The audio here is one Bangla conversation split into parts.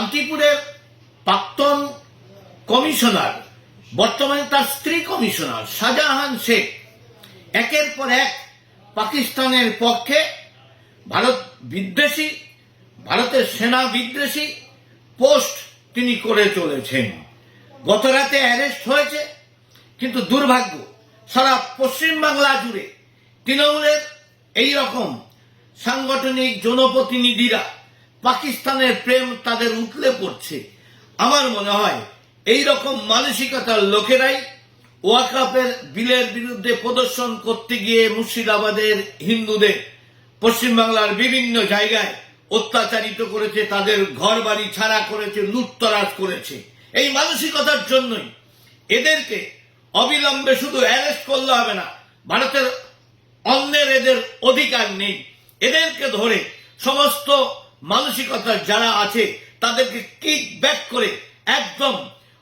শান্তিপুরের প্রাক্তন কমিশনার, বর্তমানে তার স্ত্রী কমিশনার শাহজাহান শেখ, একের পর এক পাকিস্তানের পক্ষে ভারত বিদ্বেষী, ভারতের সেনা বিদ্বেষী পোস্ট তিনি করে চলেছেন। গত রাতে অ্যারেস্ট হয়েছে, কিন্তু দুর্ভাগ্য, সারা পশ্চিমবাংলা জুড়ে তৃণমূলের এই রকম সাংগঠনিক জনপ্রতিনিধিরা পাকিস্তানের প্রেম তাদের উতলে পড়ছে। আমার মনে হয় এই রকম মানসিকতার লোকেরাই ওয়াকাপের বিলের বিরুদ্ধে প্রদর্শন করতে গিয়ে মুর্শিদাবাদের হিন্দুদের, পশ্চিমবাংলার বিভিন্ন জায়গায় অত্যাচারিত করেছে, তাদের ঘর বাড়ি ছাড়া করেছে, লুটতরাজ করেছে। এই মানসিকতার জন্যই এদেরকে অবিলম্বে শুধু অ্যারেস্ট করলে হবে না, ভারতের অন্যের এদের অধিকার নেই। এদেরকে ধরে সমস্ত মানসিকতার যারা আছে, তাদেরকে কিক ব্যাক করে একদম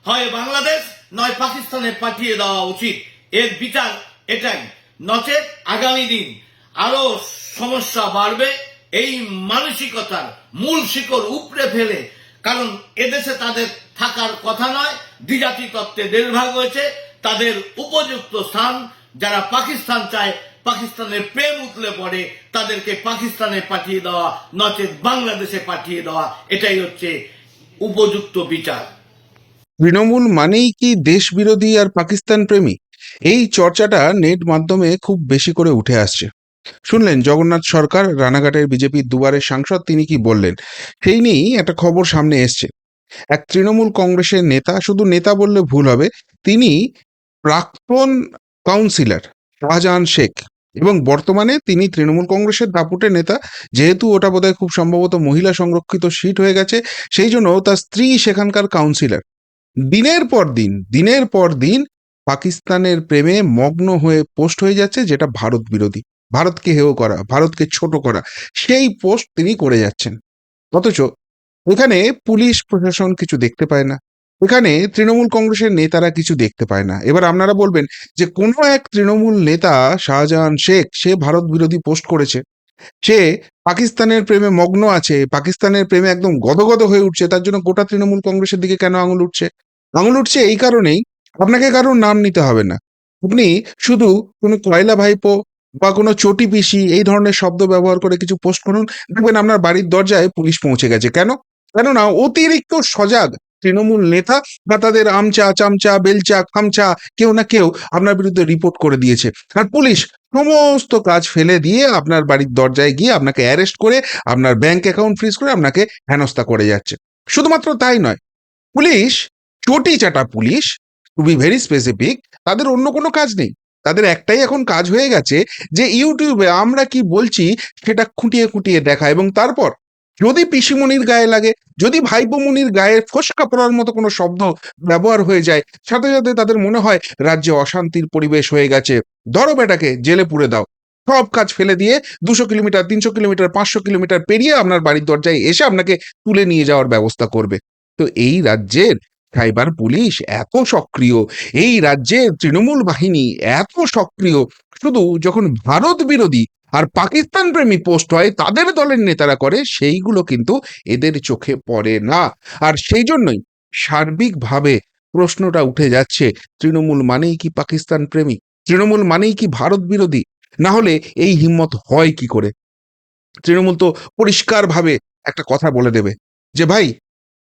হয় বাংলাদেশ, নয় পাকিস্তানে পাঠিয়ে দেওয়া উচিত। এর বিচার এটাই। নচেত আগামী দিন আরও সমস্যা বাড়বে, এই মানসিকতার মূল শিকড় উপড়ে ফেলে। কারণ এদেশে তাদের থাকার কথা নয় দ্বিজাতি তত্ত্বে দেড় ভাগ হয়েছে, তাদের উপযুক্ত স্থান যারা পাকিস্তান চায় পাকিস্তানের প্রেম উতলে পড়ে, তাদেরকে পাকিস্তানে পাঠিয়ে দেওয়া, নচেত বাংলাদেশে পাঠিয়ে দেওয়া, এটাই হচ্ছে উপযুক্ত বিচার। তৃণমূল মানেই কি দেশ বিরোধী আর পাকিস্তান প্রেমী? এই চর্চাটা নেট মাধ্যমে খুব বেশি করে উঠে আসছে। শুনলেন, জগন্নাথ সরকার, রানাঘাটের বিজেপির দুবারের সাংসদ, তিনি কি বললেন? সেই নিয়েই একটা খবর সামনে এসছে। এক তৃণমূল কংগ্রেসের নেতা, শুধু নেতা বললে ভুল হবে, তিনি প্রাক্তন কাউন্সিলর শাহজাহান শেখ। এবং বর্তমানে তিনি তৃণমূল কংগ্রেসের দাপুটে নেতা, যেহেতু ওটা বোধহয় খুব সম্ভবত মহিলা সংরক্ষিত সিট হয়ে গেছে, সেই জন্য তার স্ত্রী সেখানকার কাউন্সিলর দিনের পর দিন, দিনের পর দিন পাকিস্তানের প্রেমে মগ্ন হয়ে পোস্ট হয়ে যাচ্ছে, যেটা ভারত বিরোধী। ভারতকে হেয় করা, ভারতকে ছোট করা, সেই পোস্ট তিনি করে যাচ্ছেন। অথচ এখানে পুলিশ প্রশাসন কিছু দেখতে পায় না। এখানে তৃণমূল কংগ্রেসের নেতারা কিছু দেখতে পায় না। এবার আপনারা বলবেন যে কোনো এক তৃণমূল নেতা শাহজাহান শেখ, সে ভারত বিরোধী পোস্ট করেছে। সে পাকিস্তানের প্রেমে মগ্ন আছে, পাকিস্তানের প্রেমে একদম গদগদ হয়ে উঠছে, তার জন্য গোটা তৃণমূল কংগ্রেসের দিকে কেন আঙুল উঠছে? আঙুল উঠছে এই কারণেই আপনাকে কারোর নাম নিতে হবে না। আপনি শুধু কোনো কয়লা ভাইপো বা কোনো চটি পিসি এই ধরনের শব্দ ব্যবহার করে কিছু পোস্ট করুন। দেখবেন আপনার বাড়ির দরজায় পুলিশ পৌঁছে গেছে। কেন? কেননা অতিরিক্ত সজাগ তৃণমূল নেতা বা তাদের আমচা, চামচা, বেলচা, খামচা কেউ না কেউ আপনার বিরুদ্ধে রিপোর্ট করে দিয়েছে। আর পুলিশ সমস্ত কাজ ফেলে দিয়ে আপনার বাড়ির দরজায় গিয়ে আপনাকে অ্যারেস্ট করে, আপনার ব্যাংক অ্যাকাউন্ট ফ্রিজ করে আপনাকে হেনস্থা করে যাচ্ছে। শুধুমাত্র তাই নয়, পুলিশ, চটি চাটা police to be very specific তাদের অন্য কোনো কাজ নেই। তাদের একটাই এখন কাজ হয়ে গেছে যে ইউটিউবে আমরা কি বলছি সেটা খুঁটিয়ে খুঁটিয়ে দেখা এবং তারপর যদি পিসিমণির গায়ে লাগে, যদি ভাইপোমণির গায়ে ফসকা পড়ার মতো কোনো শব্দ ব্যবহার হয়ে যায়, সাথে সাথে তাদের মনে হয় রাজ্যে অশান্তির পরিবেশ হয়ে গেছে। ধরো বেটাকে, জেলে পুরে দাও। সব কাজ ফেলে দিয়ে দুশো কিলোমিটার, তিনশো কিলোমিটার, পাঁচশো কিলোমিটার পেরিয়ে আপনার বাড়ির দরজায় এসে আপনাকে তুলে নিয়ে যাওয়ার ব্যবস্থা করবে। তো এই রাজ্যের সাইবার পুলিশ এত সক্রিয়, এই রাজ্যের তৃণমূল বাহিনী এত সক্রিয়, শুধু যখন ভারত বিরোধী আর পাকিস্তান প্রেমী পোস্ট হয়, তাদের দলের নেতারা করে, সেইগুলো কিন্তু এদের চোখে পড়ে না। আর সেই জন্যই সার্বিকভাবে প্রশ্নটা উঠে যাচ্ছে, তৃণমূল মানেই কি পাকিস্তান প্রেমী? তৃণমূল মানেই কি ভারত বিরোধী? না হলে এই হিম্মত হয় কি করে? তৃণমূল তো পরিষ্কারভাবে একটা কথা বলে দেবে যে, ভাই,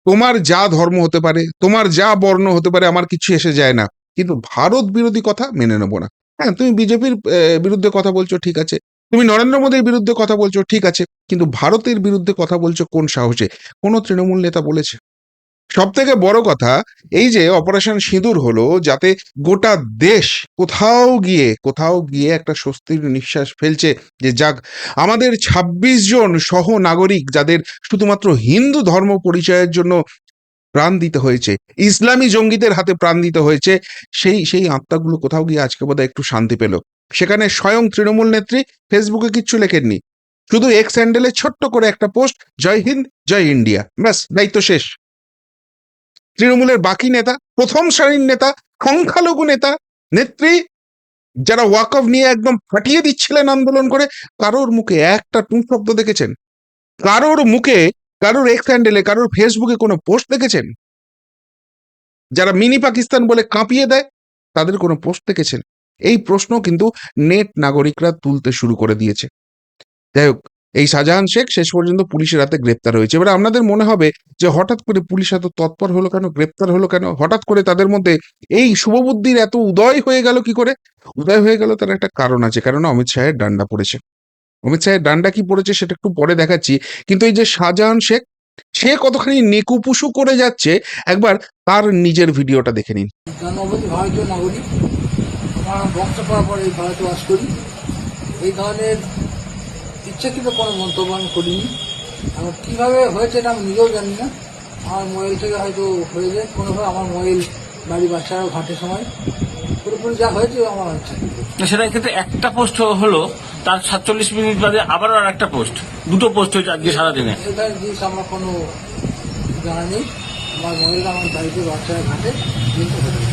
তোমার যা ধর্ম হতে পারে, তোমার যা বর্ণ হতে পারে, আমার কিছু এসে যায় না। কিন্তু ভারত বিরোধী কথা মেনে নেব না। হ্যাঁ তুমি বিজেপির বিরুদ্ধে কথা বলছো, ঠিক আছে। তুমি নরেন্দ্র মোদীর বিরুদ্ধে কথা বলছো, ঠিক আছে, কিন্তু ভারতের বিরুদ্ধে কথা বলছো কোন সাহসে? কোনো তৃণমূল নেতা বলেছে। সব থেকে বড় কথা, এই যে অপারেশন সিঁদুর হলো, যাতে গোটা দেশ কোথাও গিয়ে কোথাও গিয়ে একটা স্বস্তির নিঃশ্বাস ফেলছে, যে যাক, আমাদের ২৬ জন সহ নাগরিক যাদের শুধুমাত্র হিন্দু ধর্ম পরিচয়ের জন্য প্রাণ দিতে হয়েছে, ইসলামী জঙ্গিদের হাতে প্রাণ দিতে হয়েছে, সেই সেই আত্মাগুলো কোথাও গিয়ে আজকে বোধহয় একটু শান্তি পেল। সেখানে স্বয়ং তৃণমূল নেত্রী ফেসবুকে কিচ্ছু লেখেননি। শুধু এক্স হ্যান্ডেলে ছোট্ট করে একটা পোস্ট, জয় হিন্দ, জয় ইন্ডিয়া ব্যাস, দায়িত্ব শেষ। তৃণমূলের বাকি নেতা, প্রথম সারির নেতা, সংখ্যালঘু নেতা, নেত্রী, যারা ওয়াক অফ নিয়ে একদম ফাটিয়ে দিচ্ছিলেন আন্দোলন করে, কারোর মুখে একটা টুঁ শব্দ দেখেছেন? কারোর মুখে, কারোর এক্স হ্যান্ডেলে কারোর ফেসবুকে কোনো পোস্ট দেখেছেন? যারা মিনি পাকিস্তান বলে কাঁপিয়ে দেয়, তাদের কোনো পোস্ট দেখেছেন? এই প্রশ্ন কিন্তু নেট নাগরিকরা তুলতে শুরু করে দিয়েছে। যাই হোক, এই শাহজাহান শেখ শেষ পর্যন্ত পুলিশের হাতে গ্রেপ্তার হয়েছে। এবার আপনাদের মনে হবে যে হঠাৎ করে পুলিশ এত তৎপর হলো কেন, গ্রেপ্তার হলো কেন? হঠাৎ করে তাদের মধ্যে এই শুভবুদ্ধির এত উদয় হয়ে গেল কি করে? উদয় হয়ে গেল তার একটা কারণ আছে কারণ অমিত শাহের ডান্ডা পড়েছে। অমিত শাহের ডান্ডা কি পড়েছে সেটা একটু পরে দেখাচ্ছি, কিন্তু এই যে শাহজাহান শেখ, সে কতখানি নেকুপুসু করে যাচ্ছে, একবার তার নিজের ভিডিওটা দেখে নিন। নাগরিক আমার বংশ পরম্পরা এই ভারতে বাস করি। এই ধরনের ইচ্ছাকৃত কোনো মন্তব্য আমি করিনি। এবং কীভাবে হয়েছে এটা আমি নিজেও জানি না। আমার মোবাইল থেকে হয়তো হয়ে যায় কোনোভাবে আমার মোবাইল বাড়ি বাচ্চারাও ঘাটে সময়। পুরোপুরি যা হয়েছে আমার হচ্ছে। সেটা ক্ষেত্রে একটা পোস্ট হলো তার সাতচল্লিশ মিনিট বাদে আবারও আর একটা পোস্ট দুটো পোস্ট হয়েছে আজকে সারাদিনে। ধরনের জিনিস আমার কোনো জানা নেই। আমার মোবাইলটা আমার বাড়িতে বাচ্চারা ঘাটে কিন্তু।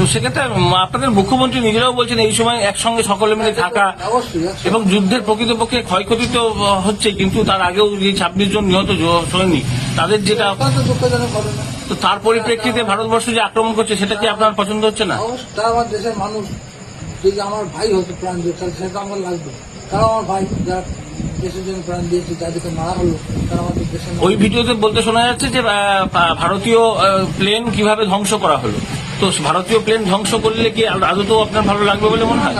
তো সেক্ষেত্রে আপনাদের মুখ্যমন্ত্রী নিজেরাও বলছেন এই সময় একসঙ্গে সকলে মিলে থাকা। এবং যুদ্ধের প্রকৃতপক্ষে ক্ষয়ক্ষতি তো হচ্ছে কিন্তু তার আগেও যে ছাব্বিশ জন নিহত সৈনিক তাদের যেটা তো তার পরিপ্রেক্ষিতে ভারতবর্ষ যে আক্রমণ করছে সেটা কি আপনার পছন্দ হচ্ছে না? আমার দেশের মানুষ যদি আমার ভাই হতো প্রাণ তাহলে সেটা আমার লাগবে। তারা আমার ভাই যারা দেশের জন্য প্রাণ দিয়েছে যাদেরকে মারা হলো তারা আমাদের দেশের ওই ভিডিওতে বলতে শোনা যাচ্ছে যে ভারতীয় প্লেন কীভাবে ধ্বংস করা হলো। তো ভারতীয় প্লেন ধ্বংস করলে কি আদৌ আপনার ভালো লাগবে বলে মনে হয়?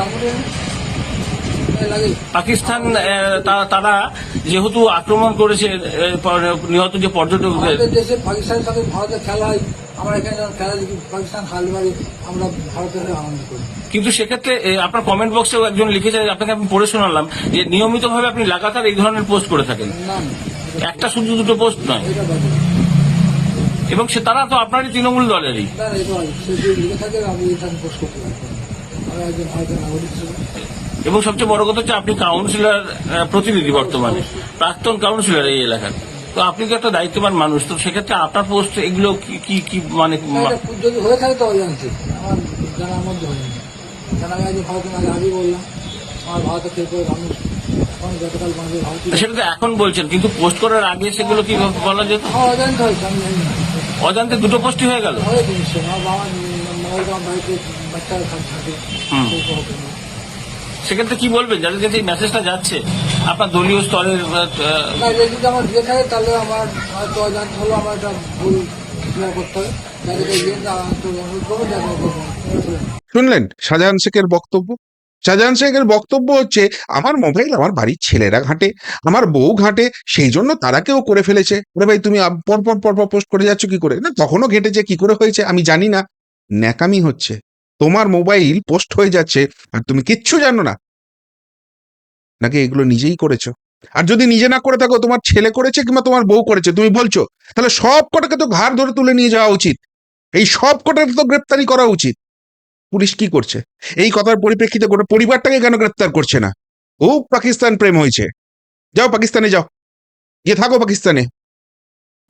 পাকিস্তান তারা যেহেতু আক্রমণ করেছে নিহত যে পর্যটকদের আমাদের দেশে পাকিস্তানের সাথে ভারতের খেলা হয়। আমরা এখানে যখন খেলা দেখি পাকিস্তান আমরা ভারতের আনন্দ করি। কিন্তু সেক্ষেত্রে আপনার কমেন্ট বক্সেও একজন লিখেছে আপনাকে আমি পড়ে শোনালাম যে নিয়মিতভাবে আপনি লাগাতার এই ধরনের পোস্ট করে থাকেন। একটা শুধু দুটো পোস্ট নয়। এবং সে তারা তো আপনারই তৃণমূল দলেরই। এবং সবচেয়ে বড় কথা হচ্ছে আপনি কাউন্সিলর প্রতিনিধি বর্তমানে প্রাক্তন কাউন্সিলর এই এলাকার। তো আপনি তো একটা দায়িত্ববান মানুষ তো সেক্ষেত্রে আপনার পোস্ট এগুলো কি কি মানে যদি হয়ে থাকে তো অজান্তে আমার জানার মধ্যে হয়নি। আগে আগেই বললাম আমার মানুষ গতকাল মানুষের ভারতীয় সেটা তো এখন বলছেন কিন্তু পোস্ট করার আগে সেগুলো কি বলা যেত? অজান্তে হয়েছে আমি জানি না। অজান্তে দুটো পোস্টই হয়ে গেল। সেক্ষেত্রে কি বলবেন? যাদের কাছে এই মেসেজটা যাচ্ছে আপনার দলীয় স্তরের যদি আমার দিয়ে থাকে তাহলে আমার হয়তো অজান্তে হলো আমার একটা ভুল করতে হবে। করব শুনলেন শাহজাহান শেখের বক্তব্য? শাহজাহান শেখের বক্তব্য হচ্ছে, আমার মোবাইল আমার বাড়ির ছেলেরা ঘাটে, আমার বউ ঘাটে, সেই জন্য তারা কেউ করে ফেলেছে। ওরে ভাই, তুমি পরপর পর পর পর পর পোস্ট করে যাচ্ছ কি করে? না, তখনও ঘেটেছে, কি করে হয়েছে আমি জানি না। ন্যাকামি হচ্ছে। তোমার মোবাইল পোস্ট হয়ে যাচ্ছে আর তুমি কিচ্ছু জানো না। নাকি এগুলো নিজেই করেছ? আর যদি নিজে না করে থাকো, তোমার ছেলে করেছে কিংবা তোমার বউ করেছে, তুমি বলছো, তাহলে সব কটাকে তো ঘাড় ধরে তুলে নিয়ে যাওয়া উচিত। এই সব কটাকে তো গ্রেপ্তারি করা উচিত। পুলিশ কি করছে? এই কথার পরিপ্রেক্ষিতে গোটা পরিবারটাকে কেন গ্রেপ্তার করছে না? ও পাকিস্তান প্রেম হয়েছে। যাও পাকিস্তানে যাও। গিয়ে থাকো পাকিস্তানে।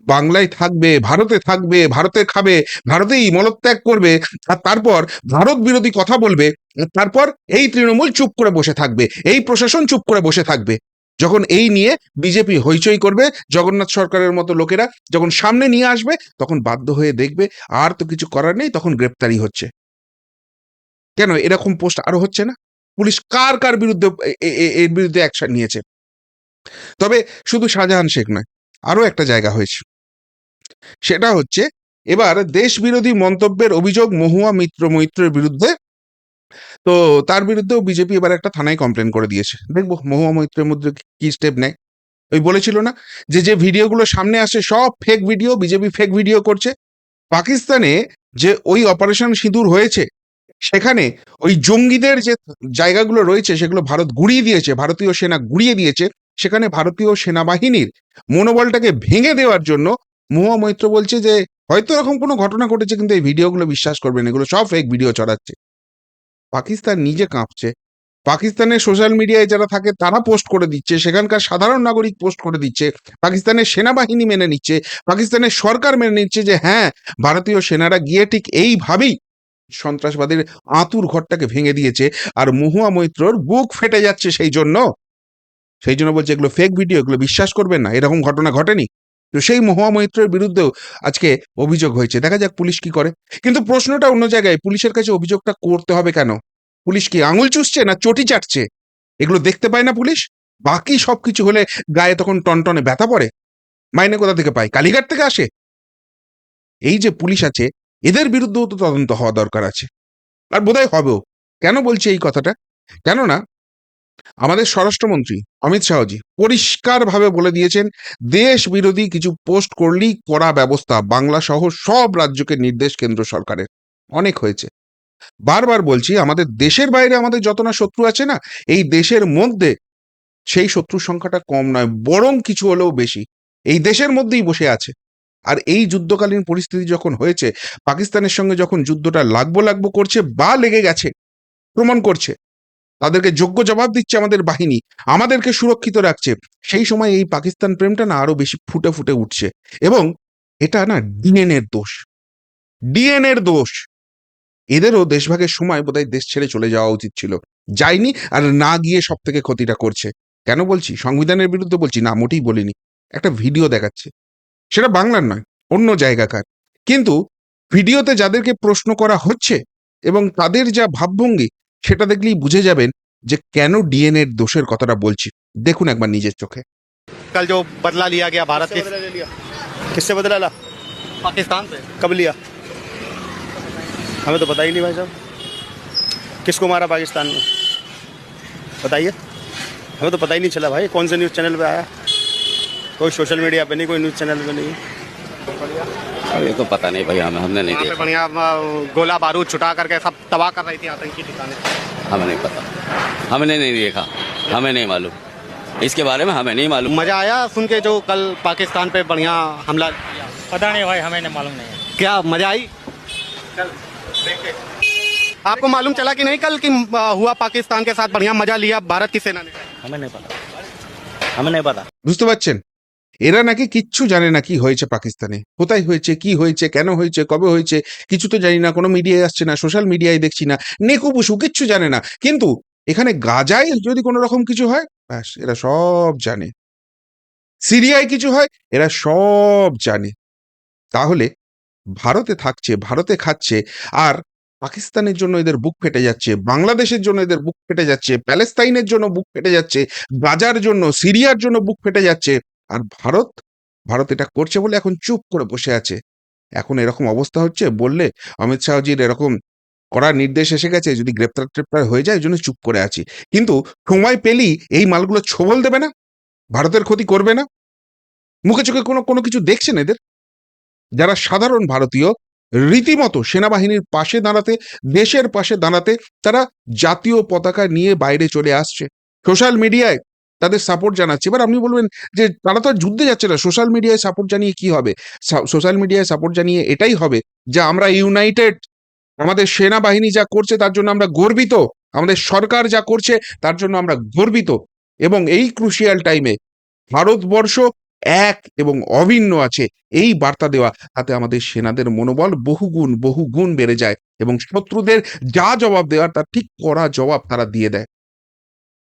বাংলায় থাকবে, ভারতে থাকবে, ভারতে খাবে, ভারতেই মলত্যাগ করবে, আর তারপর ভারত বিরোধী কথা বলবে তারপর এই তৃণমূল চুপ করে বসে থাকবে, এই প্রশাসন চুপ করে বসে থাকবে। যখন এই নিয়ে বিজেপি হইচই করবে, জগন্নাথ সরকারের মতো লোকেরা যখন সামনে নিয়ে আসবে, তখন বাধ্য হয়ে দেখবে, আর তো কিছু করার নেই, তখন গ্রেপ্তারি হচ্ছে। কেন? এরকম পোস্ট আরও হচ্ছে না? পুলিশ কার কার বিরুদ্ধে এর বিরুদ্ধে অ্যাকশন নিয়েছে? তবে শুধু শাহজাহান শেখ নয়, আরও একটা জায়গা হয়েছে। সেটা হচ্ছে, এবার দেশ বিরোধী মন্তব্যের অভিযোগ মহুয়া মিত্র মৈত্রের বিরুদ্ধে। তো তার বিরুদ্ধেও বিজেপি এবার একটা থানায় কমপ্লেন করে দিয়েছে। দেখব মহুয়া মৈত্রের মধ্যে কি স্টেপ নেয়। ওই বলেছিল না যে যে ভিডিওগুলো সামনে আসে সব fake video BJP fake video করছে। পাকিস্তানে যে ওই অপারেশন সিঁদুর হয়েছে সেখানে ওই জঙ্গিদের যে জায়গাগুলো রয়েছে, সেগুলো ভারত গুড়িয়ে দিয়েছে, ভারতীয় সেনা গুড়িয়ে দিয়েছে, সেখানে ভারতীয় সেনাবাহিনীর মনোবলটাকে ভেঙে দেওয়ার জন্য মহুয়া মৈত্র বলছে যে, হয়তো এরকম কোনো ঘটনা ঘটেছে, কিন্তু এই ভিডিওগুলো বিশ্বাস করবেন, এগুলো সব ফেক ভিডিও চড়াচ্ছে। পাকিস্তান নিজে কাঁপছে। পাকিস্তানের সোশ্যাল মিডিয়ায় যারা থাকে, তারা পোস্ট করে দিচ্ছে, সেখানকার সাধারণ নাগরিক পোস্ট করে দিচ্ছে, পাকিস্তানের সেনাবাহিনী মেনে নিচ্ছে, পাকিস্তানের সরকার মেনে নিচ্ছে যে হ্যাঁ ভারতীয় সেনারা গিয়ে ঠিক এইভাবেই সন্ত্রাসবাদের আঁতুর ঘরটাকে ভেঙে দিয়েছে আর মহুয়া মৈত্রর বুক ফেটে যাচ্ছে সেই জন্য। সেই জন্য বলছে, এগুলো ফেক ভিডিও এগুলো বিশ্বাস করবেন না, এরকম ঘটনা ঘটেনি। তো সেই মহুয়া মৈত্রের বিরুদ্ধেও আজকে অভিযোগ হয়েছে। দেখা যাক পুলিশ কি করে। কিন্তু প্রশ্নটা অন্য জায়গায়, পুলিশের কাছে অভিযোগটা করতে হবে কেন? পুলিশ কি আঙুল চুষছে না চটি চাটছে? এগুলো দেখতে পায় না পুলিশ? বাকি সব কিছু হলে গায়ে তখন টনটনে ব্যথা পড়ে। মাইনে কোথা থেকে পায়? কালীঘাট থেকে আসে? এই যে পুলিশ আছে এদের বিরুদ্ধেও তো তদন্ত হওয়া দরকার আছে। আর বোধহয় হবেও। কেন বলছি এই কথাটা? কেননা, আমাদের স্বরাষ্ট্রমন্ত্রী অমিত শাহজি পরিষ্কারভাবে বলে দিয়েছেন, দেশ বিরোধী কিছু পোস্ট করলেই করা ব্যবস্থা বাংলা সহ সব রাজ্যকে নির্দেশ কেন্দ্র সরকারের। অনেক হয়েছে। বারবার বলছি, আমাদের দেশের বাইরে আমাদের যত না শত্রু আছে না, এই দেশের মধ্যে সেই শত্রুর সংখ্যাটা কম নয়, বরং কিছু হলেও বেশি। এই দেশের মধ্যেই বসে আছে। আর এই যুদ্ধকালীন পরিস্থিতি যখন হয়েছে, পাকিস্তানের সঙ্গে যখন যুদ্ধটা লাগবো লাগবো করছে বা লেগে গেছে, প্রমাণ করছে, তাদেরকে যোগ্য জবাব দিচ্ছে আমাদের বাহিনী, আমাদেরকে সুরক্ষিত রাখছে, সেই সময় এই পাকিস্তান প্রেমটা না আরও বেশি ফুটে ফুটে উঠছে এবং এটা না ডিএনএর দোষ ডিএনএর দোষ। এদেরও দেশভাগের সময় বোধহয় দেশ ছেড়ে চলে যাওয়া উচিত ছিল, যায়নি আর না গিয়ে সব থেকে ক্ষতিটা করছে। কেন বলছি? সংবিধানের বিরুদ্ধে বলছি, না মোটেই বলিনি। একটা ভিডিও দেখাচ্ছে। সেটা বাংলার নয় অন্য জায়গাকার কিন্তু ভিডিওতে যাদেরকে প্রশ্ন করা হচ্ছে এবং তাদের যা ভাবভঙ্গি সেটা দেখলেই বুঝে যাবেন যে কেন ডিএনএর দোষের কথাটা বলছি দেখুন একবার নিজের চোখে कल जो बदला लिया गया भारत के किससे बदला ला पाकिस्तान से कब लिया हमें तो पता ही नहीं भाई साहब किसको मारा पाकिस्तान में बताइए हमें तो पता ही नहीं चला भाई कौन से न्यूज़ चैनल पे आया कोई सोशल मीडिया पे नहीं कोई न्यूज़ चैनल पे नहीं अब ये तो पता नहीं भाई हमें हमने नहीं वहाँ पे देखा बढ़िया अ, गोला बारूद छुटा करके सब तबाह कर रही थी आतंकी ठिकाने हमें नहीं पता हमने नहीं देखा हमें नहीं मालूम इसके बारे में हमें नहीं मालूम मज़ा आया सुन के जो कल पाकिस्तान पे बढ़िया हमला किया पता नहीं भाई हमें नहीं मालूम नहीं है क्या मजा आई कल देख के आपको मालूम चला कि नहीं कल कि अ, हुआ पाकिस्तान के साथ बढ़िया मजा लिया भारत की सेना ने हमें नहीं पता हमें नहीं पता বুঝতে পারছেন এরা নাকি কিচ্ছু জানে না কি হয়েছে পাকিস্তানে। কোথায় হয়েছে, কি হয়েছে, কেন হয়েছে, কবে হয়েছে, কিছু তো জানি না, কোনো মিডিয়ায় আসছে না, সোশ্যাল মিডিয়ায় দেখছি না, নেকু বুসু কিচ্ছু জানে না। কিন্তু এখানে গাজায় যদি কোনো রকম কিছু হয়, ব্যাস, এরা সব জানে। সিরিয়ায় কিছু হয়, এরা সব জানে। তাহলে ভারতে থাকছে, ভারতে খাচ্ছে, আর পাকিস্তানের জন্য এদের বুক ফেটে যাচ্ছে, বাংলাদেশের জন্য এদের বুক ফেটে যাচ্ছে, প্যালেস্তাইনের জন্য বুক ফেটে যাচ্ছে, গাজার জন্য, সিরিয়ার জন্য বুক ফেটে যাচ্ছে। আর ভারত ভারত এটা করছে বলে এখন চুপ করে বসে আছে। এখন এরকম অবস্থা হচ্ছে বললে অমিত শাহজির এরকম করার নির্দেশ এসে গেছে, যদি গ্রেপ্তার ট্রেপ্তার হয়ে যায় জন্য চুপ করে আছি। কিন্তু সময় পেলেই এই মালগুলো ছোবল দেবে না? ভারতের ক্ষতি করবে না? মুখে চোখে কোনো কোনো কিছু দেখছেন এদের? যারা সাধারণ ভারতীয়, রীতিমতো সেনাবাহিনীর পাশে দাঁড়াতে, দেশের পাশে দাঁড়াতে তারা জাতীয় পতাকা নিয়ে বাইরে চলে আসছে। সোশ্যাল মিডিয়ায় তাদের সাপোর্ট জানাচ্ছে। এবার আপনি বলবেন যে তারা তো যুদ্ধে যাচ্ছে না। সোশ্যাল মিডিয়ায় সাপোর্ট জানিয়ে কি হবে? সোশ্যাল মিডিয়ায় সাপোর্ট জানিয়ে এটাই হবে যে আমরা ইউনাইটেড আমাদের সেনাবাহিনী যা করছে তার জন্য আমরা গর্বিত, আমাদের সরকার যা করছে তার জন্য আমরা গর্বিত। এবং এই ক্রুশিয়াল টাইমে ভারতবর্ষ এক এবং অভিন্ন আছে। এই বার্তা দেওয়া তাতে আমাদের সেনাদের মনোবল বহুগুণ বহুগুণ বেড়ে যায় এবং শত্রুদের যা জবাব দেওয়ার তার ঠিক কড়া জবাব তারা দিয়ে দেয়।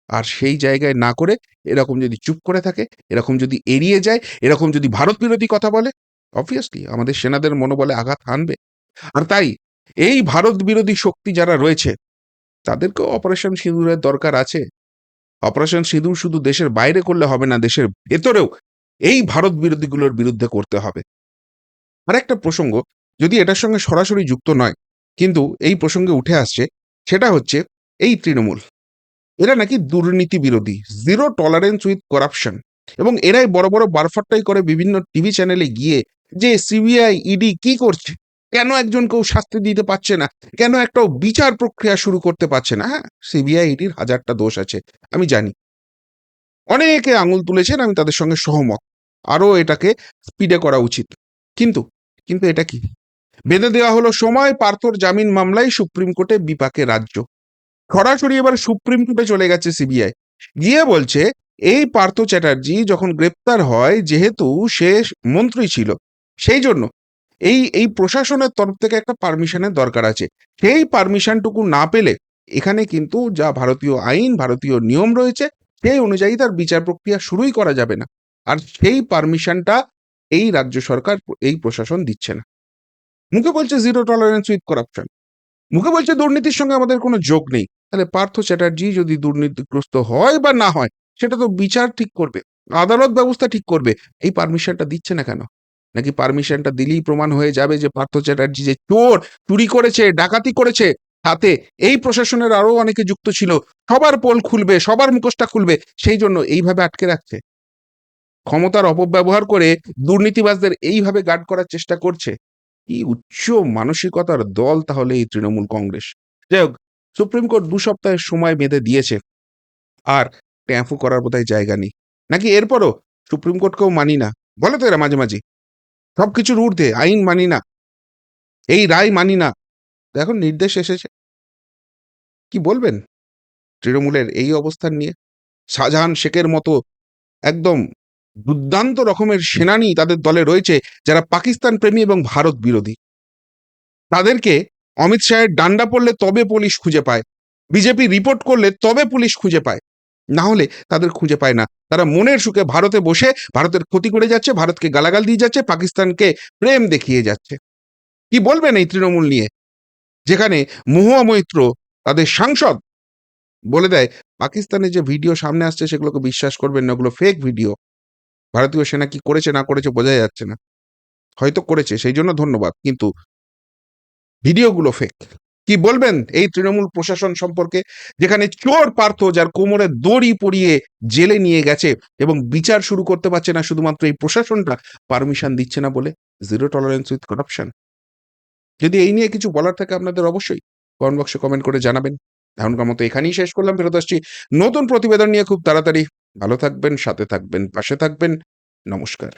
আর সেই জায়গায় না করে এরকম যদি চুপ করে থাকে, এরকম যদি এড়িয়ে যায়, এরকম যদি ভারত বিরোধী কথা বলে অবভিয়াসলি আমাদের সেনাদের মনোবলে আঘাত হানবে। আর তাই, এই ভারত বিরোধী শক্তি যারা রয়েছে, তাদেরকেও অপারেশন সিঁদুরের দরকার আছে। অপারেশন সিঁদুর শুধু দেশের বাইরে করলে হবে না, দেশের ভেতরেও এই ভারত বিরোধীগুলোর বিরুদ্ধে করতে হবে। আর একটা প্রসঙ্গ, যদি এটার সঙ্গে সরাসরি যুক্ত নয়, কিন্তু এই প্রসঙ্গে উঠে আসছে, সেটা হচ্ছে এই তৃণমূল। এরা নাকি দুর্নীতি বিরোধী জিরো টলারেন্স উইথ করাপশন এবং এরাই বড় বড় বারফাট্টাই করে বিভিন্ন টিভি চ্যানেলে গিয়ে যে সিবিআই, ইডি কি করছে? কেন একজনকেও শাস্তি দিতে পারছে না? কেন একটাও বিচার প্রক্রিয়া শুরু করতে পারছে না? হ্যাঁ সিবিআই, ইডির হাজারটা দোষ আছে, আমি জানি। অনেকে আঙুল তুলেছেন, আমি তাদের সঙ্গে সহমত। আরও এটাকে স্পিডে করা উচিত। কিন্তু কিন্তু এটা কি? বেঁধে দেওয়া হলো সময় পার্থর জামিন মামলায় সুপ্রিম কোর্টে বিপাকে রাজ্য। সরাসরি এবার সুপ্রিম কোর্টে চলে গেছে সিবিআই। গিয়ে বলছে, এই পার্থ চ্যাটার্জি যখন গ্রেপ্তার হয়, যেহেতু সে মন্ত্রী ছিল, সেই জন্য এই এই প্রশাসনের তরফ থেকে একটা পারমিশনের দরকার আছে। সেই পারমিশনটুকু না পেলে এখানে কিন্তু যা ভারতীয় আইন, ভারতীয় নিয়ম রয়েছে, সেই অনুযায়ী তার বিচার প্রক্রিয়া শুরুই করা যাবে না। আর সেই পারমিশনটা এই রাজ্য সরকার, এই প্রশাসন দিচ্ছে না। মুখে বলছে জিরো টলারেন্স উইথ করাপশন মুখে বলছে দুর্নীতির সঙ্গে আমাদের কোনো যোগ নেই। তাহলে পার্থ চ্যাটার্জি যদি দুর্নীতিগ্রস্ত হয় বা না হয়, সেটা তো বিচার ঠিক করবে, আদালত ব্যবস্থা ঠিক করবে। এই পারমিশনটা দিচ্ছে না কেন? নাকি পারমিশনটা দিলেই প্রমাণ হয়ে যাবে যে পার্থ চ্যাটার্জি যে চোর, চুরি করেছে, ডাকাতি করেছে, তাতে এই প্রশাসনের আরও অনেকে যুক্ত ছিল, সবার পোল খুলবে, সবার মুখোশটা খুলবে, সেই জন্য এইভাবে আটকে রাখছে। ক্ষমতার অপব্যবহার করে দুর্নীতিবাজদের এইভাবে গার্ড করার চেষ্টা করছে। কি উচ্চ মানসিকতার দল তাহলে এই তৃণমূল কংগ্রেস? যাই হোক সুপ্রিম কোর্ট দু সপ্তাহের সময় বেঁধে দিয়েছে। আর ট্যাঁফু করার বোধহয় জায়গা নেই। নাকি এরপরও সুপ্রিম কোর্টকেও মানি না? বলে তো এরা মাঝে মাঝে। সব কিছুর ঊর্ধ্বে, আইন মানি না। এই রায় মানি না। এখন নির্দেশ এসেছে। কি বলবেন? তৃণমূলের এই অবস্থান নিয়ে? শাহজাহান শেখের মতো একদম দুর্দান্ত রকমের সেনানি তাদের দলে রয়েছে যারা পাকিস্তান প্রেমী এবং ভারত বিরোধী। তাদেরকে অমিত শাহের ডান্ডা পড়লে তবে পুলিশ খুঁজে পায়। বিজেপি রিপোর্ট করলে তবে পুলিশ খুঁজে পায়। না হলে তাদের খুঁজে পায় না। তারা মনের সুখে ভারতে বসে ভারতের ক্ষতি করে যাচ্ছে, ভারতকে গালাগাল দিয়ে যাচ্ছে, পাকিস্তানকে প্রেম দেখিয়ে যাচ্ছে। কি বলবেন এই তৃণমূল নিয়ে? যেখানে মহুয়া মৈত্র, তাদের সাংসদ, বলে দেয় পাকিস্তানের যে ভিডিও সামনে আসছে সেগুলোকে বিশ্বাস করবেন না, ওগুলো ফেক ভিডিও ভারতীয় সেনা কি করেছে না করেছে বোঝা যাচ্ছে না। হয়তো করেছে, সেই জন্য ধন্যবাদ। কিন্তু ভিডিওগুলো ফেক কি বলবেন? এই তৃণমূল প্রশাসন সম্পর্কে, যেখানে চোর পার্থ যার কোমরে দড়ি পরিয়ে জেলে নিয়ে গেছে এবং বিচার শুরু করতে পারছে না শুধুমাত্র এই প্রশাসনটা, পারমিশন দিচ্ছে না বলে জিরো টলারেন্স উইথ করাপশন যদি এই নিয়ে কিছু বলার থাকে আপনাদের অবশ্যই কমেন্ট বক্সে কমেন্ট করে জানাবেন। এখনকার মতো এখানেই শেষ করলাম, ফেরত আসছি নতুন প্রতিবেদন নিয়ে খুব তাড়াতাড়ি। ভালো থাকবেন, সাথে থাকবেন, পাশে থাকবেন। নমস্কার।